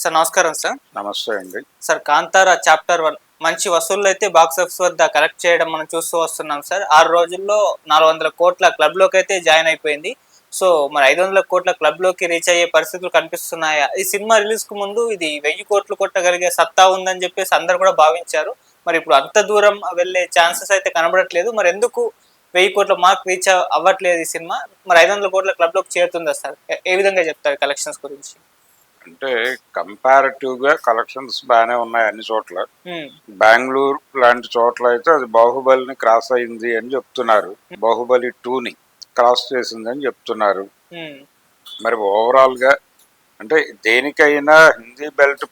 Sir నమస్కారం sir. నమస్తే అండి. సార్ కాంతారా చాప్టర్ వన్ మంచి వసూళ్ళు అయితే బాక్స్ ఆఫీస్ వద్ద కలెక్ట్ చేయడం మనం చూస్తూ వస్తున్నాం సార్. ఆరు రోజుల్లో నాలుగు వందల కోట్ల క్లబ్లోకి అయితే జాయిన్ అయిపోయింది. సో మరి ఐదు వందల కోట్ల క్లబ్లోకి రీచ్ అయ్యే పరిస్థితులు కనిపిస్తున్నాయా? ఈ సినిమా రిలీజ్కు ముందు ఇది వెయ్యి కోట్లు కొట్టగలిగే సత్తా ఉందని చెప్పేసి అందరు కూడా భావించారు. మరి ఇప్పుడు అంత దూరం వెళ్ళే ఛాన్సెస్ అయితే కనబడట్లేదు. మరి ఎందుకు వెయ్యి కోట్ల మార్క్ రీచ్ అవ్వట్లేదు ఈ సినిమా? మరి ఐదు వందల కోట్ల క్లబ్లోకి చేరుతుందా సార్? ఏ విధంగా చెప్తారు కలెక్షన్స్ గురించి? అంటే కంపారిటివ్గా కలెక్షన్స్ బాగానే ఉన్నాయి అన్ని చోట్ల. బెంగళూరు లాంటి చోట్ల అయితే అది బాహుబలిని క్రాస్ అయింది అని చెప్తున్నారు. బాహుబలి టూని క్రాస్ చేసింది అని చెప్తున్నారు. మరి ఓవరాల్గా అంటే దేనికైనా హిందీ బెల్ట్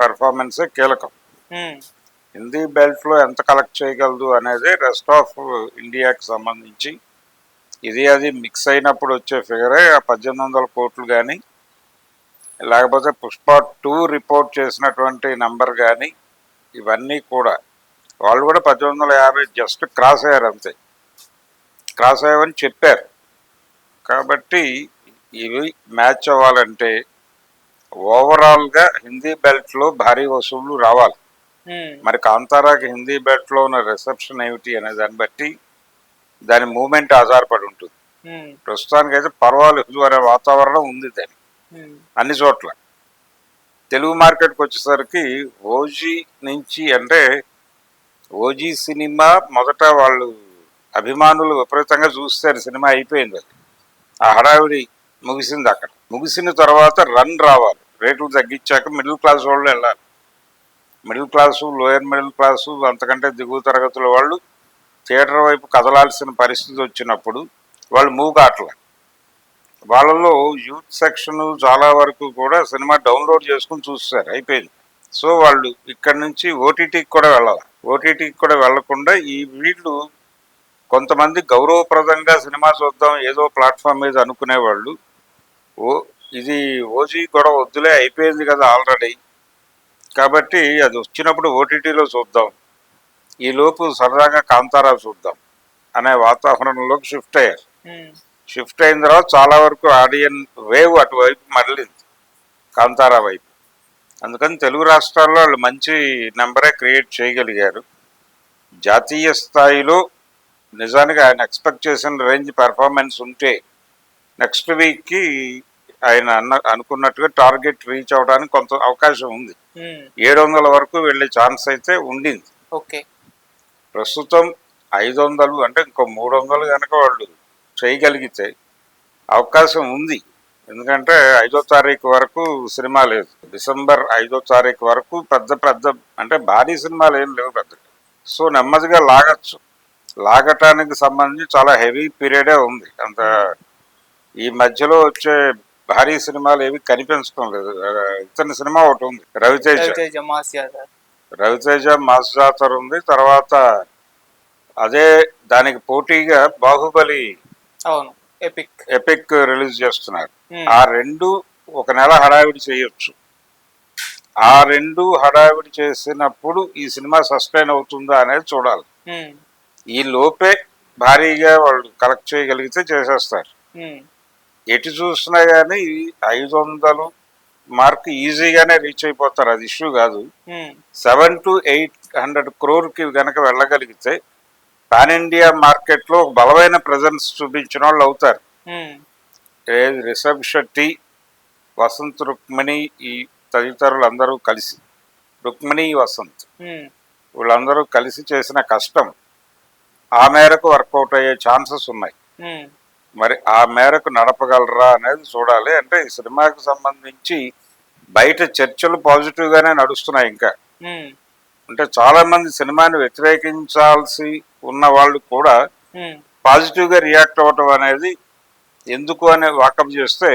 పెర్ఫార్మెన్సే కీలకం. హిందీ బెల్ట్లో ఎంత కలెక్ట్ చేయగలదు అనేది రెస్ట్ ఆఫ్ ఇండియాకి సంబంధించి ఇది అది మిక్స్ అయినప్పుడు వచ్చే ఫిగరే ఆ పద్దెనిమిది వందల కోట్లు కానీ లేకపోతే పుష్ప టూ రిపోర్ట్ చేసినటువంటి నంబర్ కానీ ఇవన్నీ కూడా. వాళ్ళు కూడా పద్దెనిమిది వందల యాభై జస్ట్ క్రాస్ అయ్యారు అంతే. క్రాస్ అయ్యామని చెప్పారు. కాబట్టి ఇవి మ్యాచ్ అవ్వాలంటే ఓవరాల్గా హిందీ బెల్ట్లో భారీ వసూళ్ళు రావాలి. మరి కాంతారాకి హిందీ బెల్ట్లో ఉన్న రిసెప్షన్ ఏమిటి అనే దాన్ని బట్టి దాని మూమెంట్ ఆధారపడి ఉంటుంది. ఉమ్, ప్రస్తుతానికి అయితే పర్వాలేదు అనే వాతావరణం ఉంది దాని అన్ని చోట్ల. తెలుగు మార్కెట్కి వచ్చేసరికి ఓజీ నుంచి అంటే ఓజీ సినిమా మొదట వాళ్ళు అభిమానులు విపరీతంగా చూస్తారు సినిమా అయిపోయింది అది. ఆ హడావిడి ముగిసింది అక్కడ. ముగిసిన తర్వాత రన్ రావాలి. రేట్లు తగ్గించాక మిడిల్ క్లాస్ వాళ్ళు వెళ్ళాలి. Middle class lower middle class అంతకంటే దిగువ తరగతుల వాళ్ళు థియేటర్ వైపు కదలాల్సిన పరిస్థితి వచ్చినప్పుడు వాళ్ళు మూవ్ కావట్లే వాళ్ళలో యూత్ సెక్షన్ చాలా వరకు కూడా సినిమా డౌన్లోడ్ చేసుకుని చూస్తారు అయిపోయింది. సో వాళ్ళు ఇక్కడ నుంచి ఓటీటీకి కూడా వెళ్ళాలి. ఓటీటీకి కూడా వెళ్ళకుండా ఈ వీళ్ళు కొంతమంది గౌరవప్రదంగా సినిమా చూద్దాం ఏదో ప్లాట్ఫామ్ మీద అనుకునేవాళ్ళు. ఓ ఇది ఓజీ కూడా వద్దులే అయిపోయింది కదా ఆల్రెడీ. కాబట్టి అది వచ్చినప్పుడు ఓటీటీలో చూద్దాం. ఈ లోపు సరదాగా కాంతారా చూద్దాం అనే వాతావరణంలోకి షిఫ్ట్ అయ్యారు. షిఫ్ట్ అయిన తర్వాత చాలా వరకు ఆడియన్ వేవ్ అటువైపు మరలింది కాంతారా వైపు. అందుకని తెలుగు రాష్ట్రాల్లో వాళ్ళు మంచి నెంబరే క్రియేట్ చేయగలిగారు. జాతీయ స్థాయిలో నిజానికి ఆయన ఎక్స్పెక్ట్ చేసిన రేంజ్ పెర్ఫార్మెన్స్ ఉంటే నెక్స్ట్ వీక్కి ఆయన అన్న అనుకున్నట్టుగా టార్గెట్ రీచ్ అవడానికి కొంత అవకాశం ఉంది. ఉమ్, ఏడు వందల వరకు వెళ్ళే ఛాన్స్ అయితే ఉండింది. ఓకే. ప్రస్తుతం ఐదు వందలు అంటే ఇంకో మూడు వందలు కనుక వాళ్ళు చేయగలిగితే అవకాశం ఉంది. ఎందుకంటే ఐదో తారీఖు వరకు సినిమా లేదు. డిసెంబర్ ఐదో తారీఖు వరకు పెద్ద పెద్ద అంటే భారీ సినిమాలు ఏం లేవు పెద్ద. సో నెమ్మదిగా లాగచ్చు. లాగటానికి సంబంధించి చాలా హెవీ పీరియడే ఉంది. అంత ఈ మధ్యలో వచ్చే భారీ సినిమాలు ఏవి కనిపించడం లేదు. ఇతని సినిమా ఒకటి ఉంది. రవితేజ. రవితేజ మాస్ జాతర ఉంది. తర్వాత అదే దానికి పోటీగా బాహుబలి అవును. ఎపిక్ ఎపిక్ రిలీజ్ చేస్తున్నారు. ఉమ్, ఆ రెండు ఒక నెల హడావిడి చేయొచ్చు. ఆ రెండు హడావిడి చేసినప్పుడు ఈ సినిమా సస్టైన్ అవుతుందా అనేది చూడాలి. ఉమ్, ఈ లోపే భారీగా వాళ్ళు కలెక్ట్ చేయగలిగితే చేసేస్తారు. ఉమ్, ఎటు చూసినా కానీ ఐదు వందలు మార్క్ ఈజీగానే రీచ్ అయిపోతారు. అది ఇష్యూ కాదు. సెవెన్ టు ఎయిట్ హండ్రెడ్ క్రోర్కి గనక వెళ్ళగలిగితే పాన్ ఇండియా మార్కెట్లో ఒక బలమైన ప్రజెన్స్ చూపించిన వాళ్ళు అవుతారు. రిషబ్ శెట్టి వసంత్ రుక్మిణి ఈ తదితరులు అందరూ కలిసి రుక్మిణి వసంత్ వీళ్ళందరూ కలిసి చేసిన కష్టం ఆ మేరకు వర్కౌట్ అయ్యే ఛాన్సెస్ ఉన్నాయి. మరి ఆ మేరకు నడపగలరా అనేది చూడాలి. అంటే ఈ సినిమాకి సంబంధించి బయట చర్చలు పాజిటివ్గానే నడుస్తున్నాయి ఇంకా. అంటే చాలా మంది సినిమాని వ్యతిరేకించాల్సి ఉన్న వాళ్ళు కూడా పాజిటివ్గా రియాక్ట్ అవ్వటం అనేది ఎందుకు అనే వాకప్ చేస్తే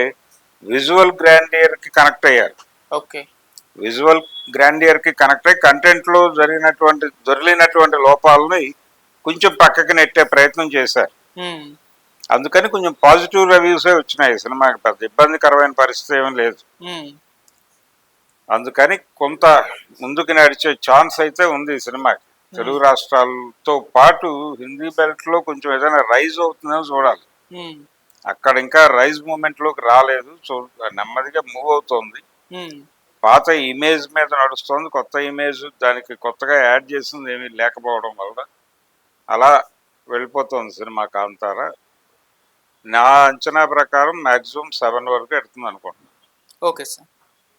విజువల్ గ్రాండియర్కి కనెక్ట్ అయ్యారు. ఓకే. విజువల్ గ్రాండియర్కి కనెక్ట్ అయ్యి కంటెంట్లో జరిగినటువంటి దొరికినటువంటి లోపాలని కొంచెం పక్కకి నెట్టే ప్రయత్నం చేశారు. అందుకని కొంచెం పాజిటివ్ రివ్యూసే వచ్చినాయి సినిమాకి. పెద్ద ఇబ్బందికరమైన పరిస్థితి ఏమీ లేదు. అందుకని కొంత ముందుకు నడిచే ఛాన్స్ అయితే ఉంది ఈ సినిమాకి. తెలుగు రాష్ట్రాలతో పాటు హిందీ బెల్ట్లో కొంచెం ఏదైనా రైజ్ అవుతుందో చూడాలి. అక్కడ ఇంకా రైజ్ మూమెంట్లోకి రాలేదు. సో నెమ్మదిగా మూవ్ అవుతోంది. పాత ఇమేజ్ మీద నడుస్తుంది. కొత్త ఇమేజ్ దానికి కొత్తగా యాడ్ చేసింది ఏమీ లేకపోవడం వల్ల. అలా వెళ్ళిపోతుంది సినిమా కాంతార. నా అంచనా ప్రకారం మ్యాక్సిమం సెవెన్ వరకు ఎడుతుంది అనుకుంటున్నాను. Okay sir.